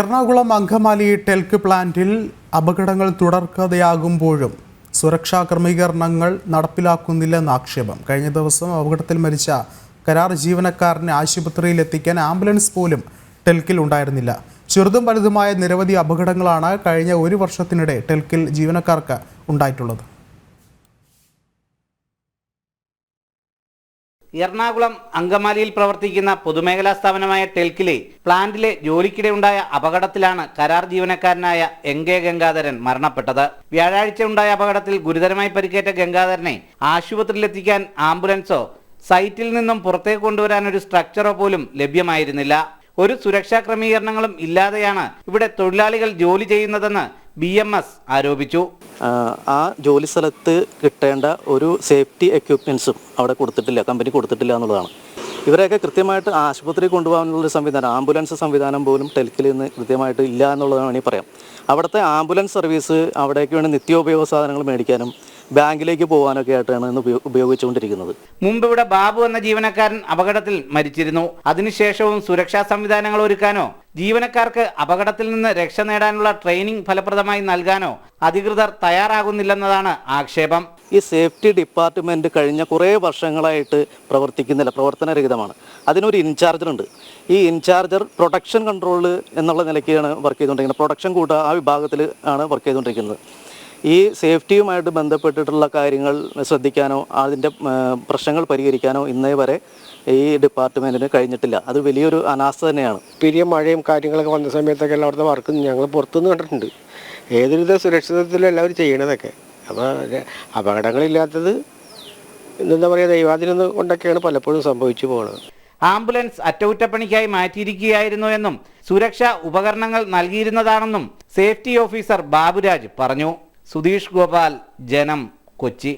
Ernakulam Angamaly TELC പ്ലാന്റിൽ അപകടങ്ങൾ തുടർക്കഥയാകുമ്പോഴും സുരക്ഷാ ക്രമീകരണങ്ങൾ നടപ്പിലാക്കുന്നില്ലെന്ന് ആക്ഷേപം. കഴിഞ്ഞ ദിവസം അപകടത്തിൽ മരിച്ച കരാർ ജീവനക്കാരനെ ആശുപത്രിയിൽ എത്തിക്കാൻ ആംബുലൻസ് പോലും ടെൽക്കിൽ ഉണ്ടായിരുന്നില്ല. ചെറുതും വലുതുമായ നിരവധി അപകടങ്ങളാണ് കഴിഞ്ഞ ഒരു വർഷത്തിനിടെ ടെൽക്കിൽ ജീവനക്കാർക്ക് ഉണ്ടായിട്ടുള്ളത്. എറണാകുളം അങ്കമാലിയിൽ പ്രവർത്തിക്കുന്ന പൊതുമേഖലാ സ്ഥാപനമായ ടെൽക്കിലെ പ്ലാന്റിലെ ജോലിക്കിടെ ഉണ്ടായ അപകടത്തിലാണ് കരാർ ജീവനക്കാരനായ എം കെ ഗംഗാധരൻ മരണപ്പെട്ടത്. വ്യാഴാഴ്ച ഉണ്ടായ അപകടത്തിൽ ഗുരുതരമായി പരിക്കേറ്റ ഗംഗാധരനെ ആശുപത്രിയിലെത്തിക്കാൻ ആംബുലൻസോ സൈറ്റിൽ നിന്നും പുറത്തേക്ക് കൊണ്ടുവരാൻ ഒരു സ്ട്രക്ചറോ പോലും ലഭ്യമായിരുന്നില്ല. ഒരു സുരക്ഷാ ക്രമീകരണങ്ങളും ഇല്ലാതെയാണ് ഇവിടെ തൊഴിലാളികൾ ജോലി ചെയ്യുന്നതെന്ന് ബി എം എസ് ആരോപിച്ചു. ആ, ജോലി സ്ഥലത്ത് കിട്ടേണ്ട ഒരു സേഫ്റ്റി എക്യുപ്മെൻസും അവിടെ കൊടുത്തിട്ടില്ല കമ്പനി കൊടുത്തിട്ടില്ല എന്നുള്ളതാണ്. ഇവരെയൊക്കെ കൃത്യമായിട്ട് ആശുപത്രി കൊണ്ടുപോകാനുള്ള സംവിധാനം ആംബുലൻസ് സംവിധാനം പോലും ടെൽക്കിൽ നിന്ന് കൃത്യമായിട്ട് ഇല്ല എന്നുള്ളതാണ് വേണമെങ്കിൽ പറയാം. അവിടുത്തെ ആംബുലൻസ് സർവീസ് അവിടേക്ക് വേണ്ടി നിത്യോപയോഗ സാധനങ്ങൾ മേടിക്കാനും ബാങ്കിലേക്ക് പോകാനൊക്കെ ആയിട്ടാണ് ഇന്ന് ഉപയോഗിച്ചുകൊണ്ടിരിക്കുന്നത്. മുമ്പ് ഇവിടെ ബാബു എന്ന ജീവനക്കാരൻ അപകടത്തിൽ മരിച്ചിരുന്നു. അതിനുശേഷവും സുരക്ഷാ സംവിധാനങ്ങൾ ഒരുക്കാനോ ജീവനക്കാർക്ക് അപകടത്തിൽ നിന്ന് രക്ഷ നേടാനുള്ള ട്രെയിനിങ് ഫലപ്രദമായി നൽകാനോ അധികൃതർ തയ്യാറാകുന്നില്ലെന്നതാണ് ആക്ഷേപം. ഈ സേഫ്റ്റി ഡിപ്പാർട്ട്മെന്റ് കഴിഞ്ഞ കുറേ വർഷങ്ങളായിട്ട് പ്രവർത്തിക്കുന്നില്ല പ്രവർത്തനരഹിതമാണ്. അതിനൊരു ഇൻചാർജർ ഉണ്ട്. ഈ ഇൻചാർജർ പ്രൊഡക്ഷൻ കൺട്രോൾ എന്നുള്ള നിലയ്ക്കാണ് വർക്ക് ചെയ്തുകൊണ്ടിരിക്കുന്നത്. പ്രൊഡക്ഷൻ കൂട്ടുക ആ വിഭാഗത്തിൽ ആണ് വർക്ക് ചെയ്തുകൊണ്ടിരിക്കുന്നത്. ഈ സേഫ്റ്റിയുമായിട്ട് ബന്ധപ്പെട്ടിട്ടുള്ള കാര്യങ്ങൾ ശ്രദ്ധിക്കാനോ അതിന്റെ പ്രശ്നങ്ങൾ പരിഹരിക്കാനോ ഇന്നേ വരെ ഈ ഡിപ്പാർട്ട്മെന്റിന് കഴിഞ്ഞിട്ടില്ല. അത് വലിയൊരു അനാസ്ഥ തന്നെയാണ്. പെരിയ മഴയും കാര്യങ്ങളൊക്കെ വന്ന സമയത്തൊക്കെ എല്ലാം അവിടുത്തെ വർക്ക് ഞങ്ങൾ പുറത്തുനിന്ന് കണ്ടിട്ടുണ്ട്. ഏതൊരുവിധ സുരക്ഷിതത്വത്തിലും എല്ലാവരും ചെയ്യണതൊക്കെ. അപ്പോൾ അപകടങ്ങളില്ലാത്തത് എന്താ പറയുക ദൈവാധീനം കൊണ്ടൊക്കെയാണ് പലപ്പോഴും സംഭവിച്ചു പോകുന്നത് ആംബുലൻസ് അറ്റകുറ്റപ്പണിക്കായി മാറ്റിയിരിക്കുകയായിരുന്നു എന്നും സുരക്ഷാ ഉപകരണങ്ങൾ നൽകിയിരുന്നതാണെന്നും സേഫ്റ്റി ഓഫീസർ ബാബുരാജ് പറഞ്ഞു. സുധീഷ് ഗോപാൽ ജനം കൊച്ചി.